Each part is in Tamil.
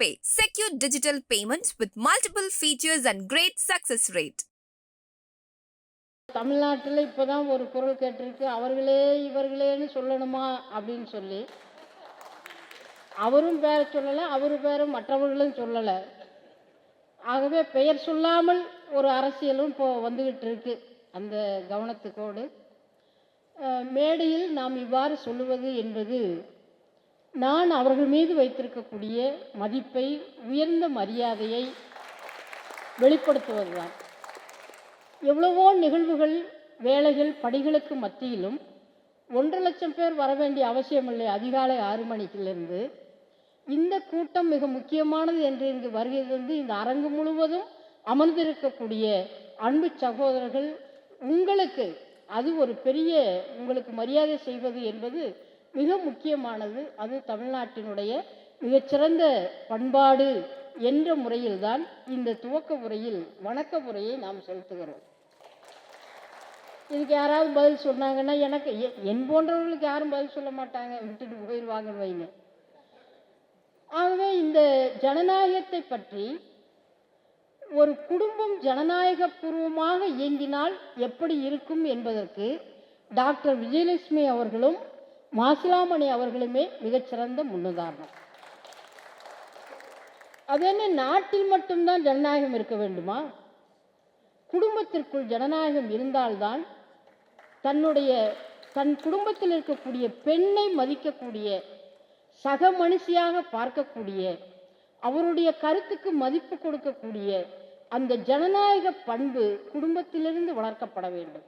Pay secure digital payments with multiple features and great success rate தமிழ்நாட்டில் இப்போ தான் ஒரு குரல் கேட்டிருக்கு அவர்களே இவர்களேன்னு சொல்லணுமா அப்படின்னு சொல்லி. அவரும் பேரை சொல்லலை அவர் பேரும் மற்றவர்களும் சொல்லலை. ஆகவே பெயர் சொல்லாமல் ஒரு அரசியலும் இப்போ வந்துக்கிட்டு இருக்கு அந்த கவனத்துக்கோடு. மேடையில் நாம் இவ்வாறு சொல்லுவது என்பது நான் அவர்கள் மீது வைத்திருக்கக்கூடிய மதிப்பை உயர்ந்த மரியாதையை வெளிப்படுத்துவதுதான். எவ்வளவோ நிகழ்வுகள் வேலைகள் படிகளுக்கு மத்தியிலும் ஒன்றரை லட்சம் பேர் வர வேண்டிய அவசியமில்லை அதிகாலை ஆறு மணிக்கிலிருந்து இந்த கூட்டம் மிக முக்கியமானது என்று இங்கு வருகிறது இந்த அரங்கு முழுவதும் அமர்ந்திருக்கக்கூடிய அன்பு சகோதரர்கள் உங்களுக்கு அது ஒரு பெரிய உங்களுக்கு மரியாதை செய்வது என்பது மிக முக்கியமானது அது தமிழ்நாட்டினுடைய மிகச்சிறந்த பண்பாடு என்ற முறையில்தான் இந்த துவக்க உரையில் வணக்க உரையை நாம் செலுத்துகிறோம். இதுக்கு யாராவது பதில் சொன்னாங்கன்னா எனக்கு என் போன்றவர்களுக்கு யாரும் பதில் சொல்ல மாட்டாங்க விட்டுட்டு போயிடுவாங்கன்னு வைங்க. ஆகவே இந்த ஜனநாயகத்தை பற்றி ஒரு குடும்பம் ஜனநாயக பூர்வமாக இயங்கினால் எப்படி இருக்கும் என்பதற்கு டாக்டர் விஜயலட்சுமி அவர்களும் மாசிலாமணி அவர்களுமே மிகச்சிறந்த முன்னுதாரணம். அது என்ன நாட்டில் மட்டும்தான் ஜனநாயகம் இருக்க வேண்டுமா? குடும்பத்திற்குள் ஜனநாயகம் இருந்தால்தான் தன்னுடைய தன் குடும்பத்தில் இருக்கக்கூடிய பெண்ணை மதிக்கக்கூடிய சக மனுஷியாக பார்க்கக்கூடிய அவருடைய கருத்துக்கு மதிப்பு கொடுக்கக்கூடிய அந்த ஜனநாயக பண்பு குடும்பத்திலிருந்து வளர்க்கப்பட வேண்டும்.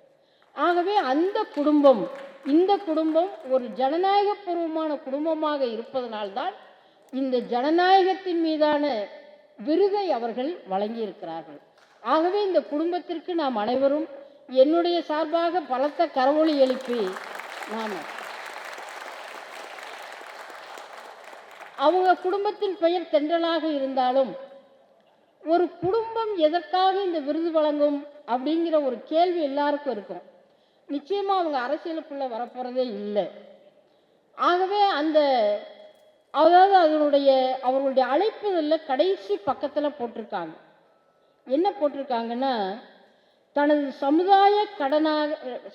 ஆகவே அந்த குடும்பம் இந்த குடும்பம் ஒரு ஜனநாயக பூர்வமான குடும்பமாக இருப்பதனால்தான் இந்த ஜனநாயகத்தின் மீதான விருதை அவர்கள் வழங்கியிருக்கிறார்கள். ஆகவே இந்த குடும்பத்திற்கு நாம் அனைவரும் என்னுடைய சார்பாக பலத்த கரவொலி எழுப்பி நாம் அவங்க குடும்பத்தின் பெயர் தென்றலாக இருந்தாலும் ஒரு குடும்பம் எதற்காக இந்த விருது வழங்கும் அப்படிங்கிற ஒரு கேள்வி எல்லாருக்கும் இருக்கும். நிச்சயமாக அவங்க அரசியலுக்குள்ளே வரப்போகிறதே இல்லை. ஆகவே அந்த அதாவது அதனுடைய அவர்களுடைய அழைப்புதலில் கடைசி பக்கத்தில் போட்டிருக்காங்க. என்ன போட்டிருக்காங்கன்னா தனது சமுதாய கடனாக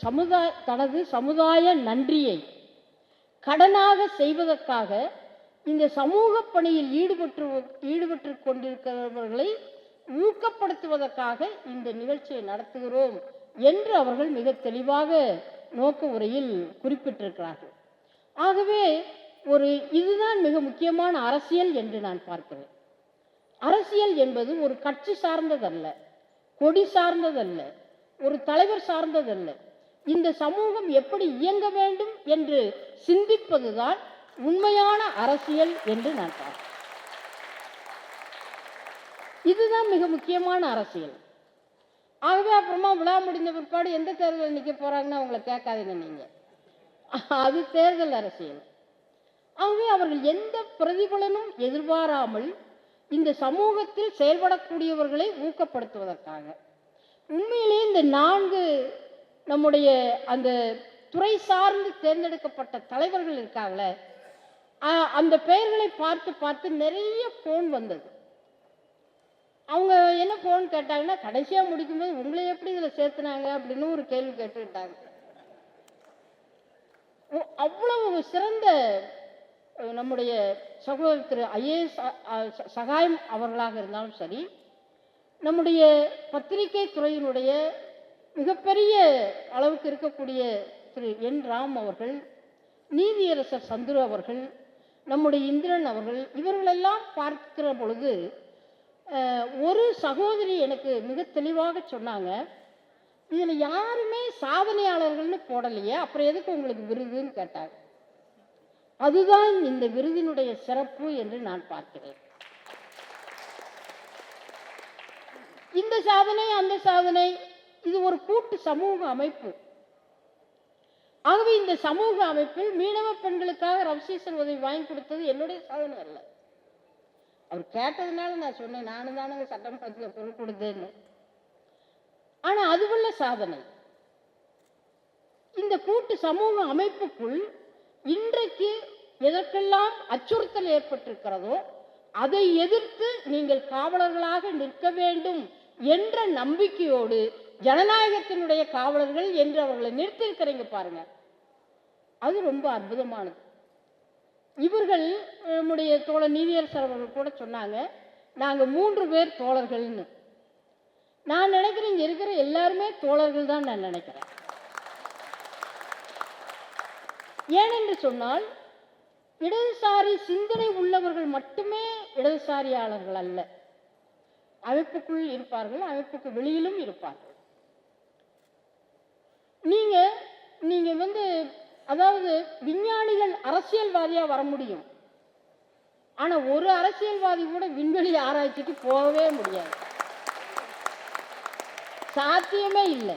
சமுதாய தனது சமுதாய நன்றியை கடனாக செய்வதற்காக இந்த சமூக பணியில் ஈடுபட்டு ஈடுபட்டு கொண்டிருக்கிறவர்களை ஊக்கப்படுத்துவதற்காக இந்த நிகழ்ச்சியை நடத்துகிறோம். என்று அவர்கள் மிக தெளிவாக நோக்க உரையில் குறிப்பிட்டிருக்கிறார்கள். ஆகவே ஒரு இதுதான் மிக முக்கியமான அரசியல் என்று நான் பார்க்கிறேன். அரசியல் என்பது ஒரு கட்சி சார்ந்ததல்ல கொடி சார்ந்ததல்ல ஒரு தலைவர் சார்ந்ததல்ல. இந்த சமூகம் எப்படி இயங்க வேண்டும் என்று சிந்திப்பதுதான் உண்மையான அரசியல் என்று நான் பார்க்கிறேன். இதுதான் மிக முக்கியமான அரசியல். அதுவே அப்புறமா விழா முடிந்த பிற்பாடு எந்த தேர்தலில் நிற்க போகிறாங்கன்னு அவங்கள கேட்காதீங்க நீங்கள் அது தேர்தல் அரசியல். ஆகவே அவர்கள் எந்த பிரதிபலனும் எதிர்பாராமல் இந்த சமூகத்தில் செயல்படக்கூடியவர்களை ஊக்கப்படுத்துவதற்காக. உண்மையிலேயே இந்த நான்கு நம்முடைய அந்த துறை சார்ந்து தேர்ந்தெடுக்கப்பட்ட தலைவர்கள் இருக்காங்களே அந்த பெயர்களை பார்த்து பார்த்து நிறைய ஃபோன் வந்தது. அவங்க என்ன ஃபோன் கேட்டாங்கன்னா கடைசியாக முடிக்கும்போது உங்களை எப்படி இதில் சேர்த்துனாங்க அப்படின்னு ஒரு கேள்வி கேட்டுக்கிட்டாங்க. அவ்வளவு சிறந்த நம்முடைய சகோதரர் திரு ஐஏஎஸ் சகாயம் அவர்களாக இருந்தாலும் சரி நம்முடைய பத்திரிகை துறையினுடைய மிகப்பெரிய அளவுக்கு இருக்கக்கூடிய திரு என் ராம் அவர்கள் நீதியரசர் சந்துரு அவர்கள் நம்முடைய இந்திரன் அவர்கள் இவர்களெல்லாம் பார்க்கிற பொழுது சகோதரி எனக்கு மிக தெளிவாக சொன்னாங்க இதில் யாருமே சாதனையாளர்கள்னு போடலையே அப்புறம் எதுக்கு உங்களுக்கு விருதுன்னு கேட்டாங்க. அதுதான் இந்த விருதினுடைய சிறப்பு என்று நான் பார்க்கிறேன். இந்த சாதனை அந்த சாதனை இது ஒரு கூட்டு சமூக அமைப்பு. ஆகவே இந்த சமூக அமைப்பில் மீனவ பெண்களுக்காக ரவிசீசன் உதவி வாங்கி கொடுத்தது என்னுடைய சாதனை அல்ல. அவர் கேட்டதுனால நான் சொன்னேன் நானும் தானே சட்டமன்றத்தில் பொருள் கொடுத்தேன்னு. ஆனால் அதுவுள்ள சாதனை. இந்த கூட்டு சமூக அமைப்புக்குள் இன்றைக்கு எதற்கெல்லாம் அச்சுறுத்தல் ஏற்பட்டிருக்கிறதோ அதை எதிர்த்து நீங்கள் காவலர்களாக நிற்க வேண்டும் என்ற நம்பிக்கையோடு ஜனநாயகத்தினுடைய காவலர்கள் என்று அவர்களை நிறுத்தியிருக்கிறீங்க பாருங்க. அது ரொம்ப அற்புதமானது. இவர்கள் நம்முடைய தோழர் நீதியரசர் அவர்கள் கூட சொன்னாங்க நாங்கள் மூன்று பேர் தோழர்கள்னு. நான் நினைக்கிறேன் இங்கே இருக்கிற எல்லாருமே தோழர்கள் தான் நான் நினைக்கிறேன். ஏனென்று சொன்னால் இடதுசாரி சிந்தனை உள்ளவர்கள் மட்டுமே இடதுசாரியாளர்கள் அல்ல. அமைப்புக்குள் இருப்பார்கள் அமைப்புக்கு வெளியிலும் இருப்பார்கள். நீங்க நீங்க வந்து அதாவது விஞ்ஞானிகள் அரசியல்வாதியா வர முடியும். ஆனா ஒரு அரசியல்வாதி கூட விண்வெளி ஆராய்ச்சிக்கு போகவே முடியாது. சாத்தியமே இல்லை.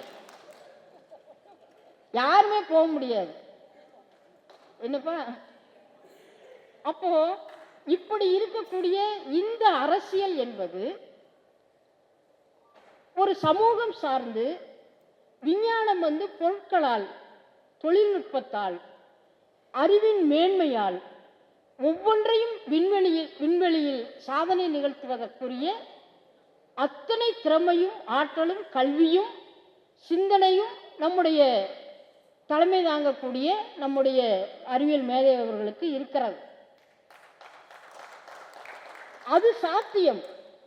யாருமே போக முடியாது. என்னப்பா? அப்போ இப்படி இருக்கக்கூடிய இந்த அரசியல் என்பது ஒரு சமூகம் சார்ந்து விஞ்ஞானம் வந்து பொருட்களால் தொழில்நுட்பத்தால் அறிவின் மேன்மையால் ஒவ்வொன்றையும் விண்வெளியில் விண்வெளியில் சாதனை நிகழ்த்துவதற்குரிய அத்தனை திறமையும் ஆற்றலும் கல்வியும் சிந்தனையும் நம்முடைய தலைமை தாங்கக்கூடிய நம்முடைய அறிவியல் மேதை அவர்களுக்கு இருக்கிறது. அது சாத்தியம்.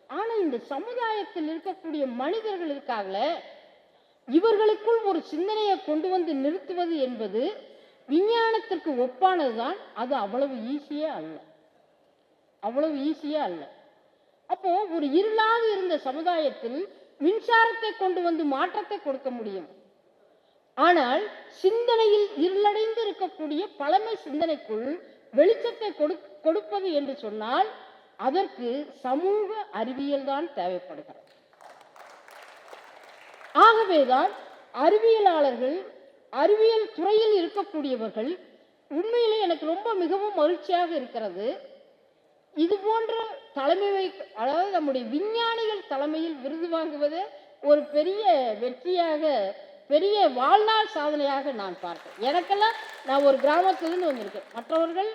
ஆனால் இந்த சமுதாயத்தில் இருக்கக்கூடிய மனிதர்கள் இருக்காங்களே இவர்களுக்குள் ஒரு சிந்தனையை கொண்டு வந்து நிறுத்துவது என்பது விஞ்ஞானத்திற்கு ஒப்பானதுதான். அது அவ்வளவு ஈஸியே அல்ல. அவ்வளவு ஈஸியே அல்ல. அப்போ ஒரு இருளாக இருந்த சமுதாயத்தில் மின்சாரத்தை கொண்டு வந்து மாற்றத்தை கொடுக்க முடியும். ஆனால் சிந்தனையில் இருளடைந்து இருக்கக்கூடிய பழமை சிந்தனைக்குள் வெளிச்சத்தை கொடுப்பது என்று சொன்னால் அதற்கு சமூக அறிவியல் தான் தேவைப்படுகிறது. ஆகவேதான் அறிவியலாளர்கள் அறிவியல் துறையில் இருக்கக்கூடியவர்கள் உண்மையிலே எனக்கு ரொம்ப மிகவும் மகிழ்ச்சியாக இருக்கிறது. இது போன்ற தலைமை வை- அதாவது நம்முடைய விஞ்ஞானிகள் தலைமையில் விருது வாங்குவது ஒரு பெரிய வெற்றியாக பெரிய வாழ்நாள் சாதனையாக நான் பார்த்தேன் எனக்கெல்லாம் நான் ஒரு கிராமத்திலிருந்து வந்திருக்கேன். மற்றவர்கள்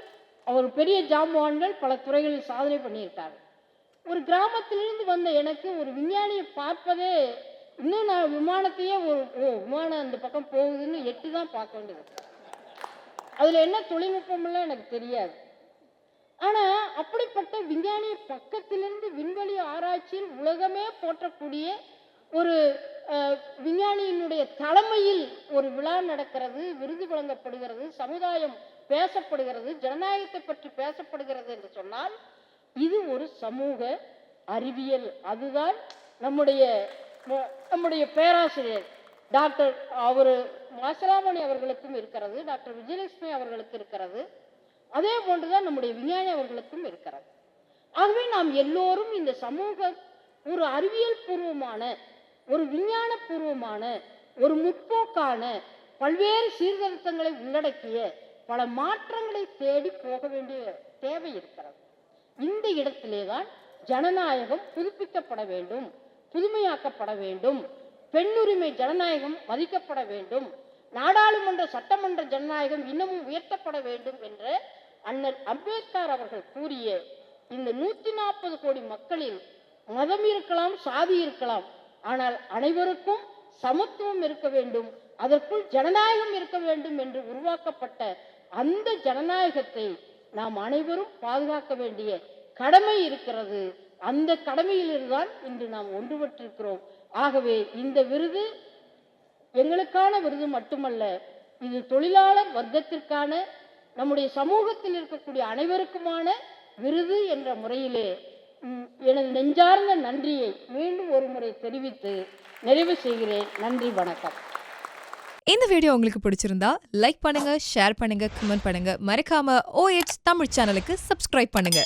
அவர் பெரிய ஜாம்பவான்கள் பல துறைகளில் சாதனை பண்ணியிருக்காங்க ஒரு கிராமத்திலிருந்து வந்த எனக்கு ஒரு விஞ்ஞானியை பார்ப்பதே இன்னும் நான் விமானத்தையே ஒரு ஓ விமானம் அந்த பக்கம் போகுதுன்னு எட்டு தான் பார்க்க வேண்டியது. அதில் என்ன தொழில்நுட்பம்லாம் எனக்கு தெரியாது. ஆனால் அப்படிப்பட்ட விஞ்ஞானி பக்கத்திலிருந்து விண்வெளி ஆராய்ச்சியில் உலகமே போற்றக்கூடிய ஒரு விஞ்ஞானியினுடைய தலைமையில் ஒரு விழா நடக்கிறது விருது வழங்கப்படுகிறது சமுதாயம் பேசப்படுகிறது ஜனநாயகத்தை பற்றி பேசப்படுகிறது என்று சொன்னால் இது ஒரு சமூக அறிவியல். அதுதான் நம்முடைய நம்முடைய பேராசிரியர் டாக்டர் அவர் மாசலாமணி அவர்களுக்கும் இருக்கிறது டாக்டர் விஜயலட்சுமி அவர்களுக்கு இருக்கிறது. அதே போன்றுதான் நம்முடைய விஞ்ஞானி அவர்களுக்கும் இருக்கிறது. ஆகவே நாம் எல்லோரும் இந்த சமூக ஒரு அறிவியல் பூர்வமான ஒரு விஞ்ஞான பூர்வமான ஒரு முற்போக்கான பல்வேறு சீர்திருத்தங்களை உள்ளடக்கிய பல மாற்றங்களை தேடி போக வேண்டிய தேவை இருக்கிறது. இந்த இடத்திலே தான் ஜனநாயகம் புதுப்பிக்கப்பட வேண்டும். புதுமையாக்கப்பட வேண்டும். பெண்ணுரிமை ஜனநாயகம் மதிக்கப்பட வேண்டும். நாடாளுமன்ற சட்டமன்ற ஜனநாயகம் இன்னமும் உயர்த்தப்பட வேண்டும் என்ற அண்ணல் அம்பேத்கர் அவர்கள் கூறிய இந்த நூத்தி நாற்பது கோடி மக்களில் மதம் இருக்கலாம் சாதி இருக்கலாம். ஆனால் அனைவருக்கும் சமத்துவம் இருக்க வேண்டும். அதற்குள் ஜனநாயகம் இருக்க வேண்டும் என்று உருவாக்கப்பட்ட அந்த ஜனநாயகத்தை நாம் அனைவரும் பாதுகாக்க வேண்டிய கடமை இருக்கிறது. அந்த கடமையிலிருந்தான் இன்று நாம் ஒன்றுபட்டிருக்கிறோம். ஆகவே இந்த விருது எங்களுக்கான விருது மட்டுமல்ல இது தொழிலாளர் வர்க்கத்திற்கான நம்முடைய சமூகத்தில் இருக்கக்கூடிய அனைவருக்குமான விருது என்ற முறையிலே எனது நெஞ்சார்ந்த நன்றியை மீண்டும் ஒரு முறை தெரிவித்து நிறைவு செய்கிறேன். நன்றி வணக்கம். இந்த வீடியோ உங்களுக்கு பிடிச்சிருந்தா லைக் பண்ணுங்க ஷேர் பண்ணுங்க கமெண்ட் பண்ணுங்க. மறக்காம ஓஎச் தமிழ் சேனலுக்கு சப்ஸ்கிரைப் பண்ணுங்க.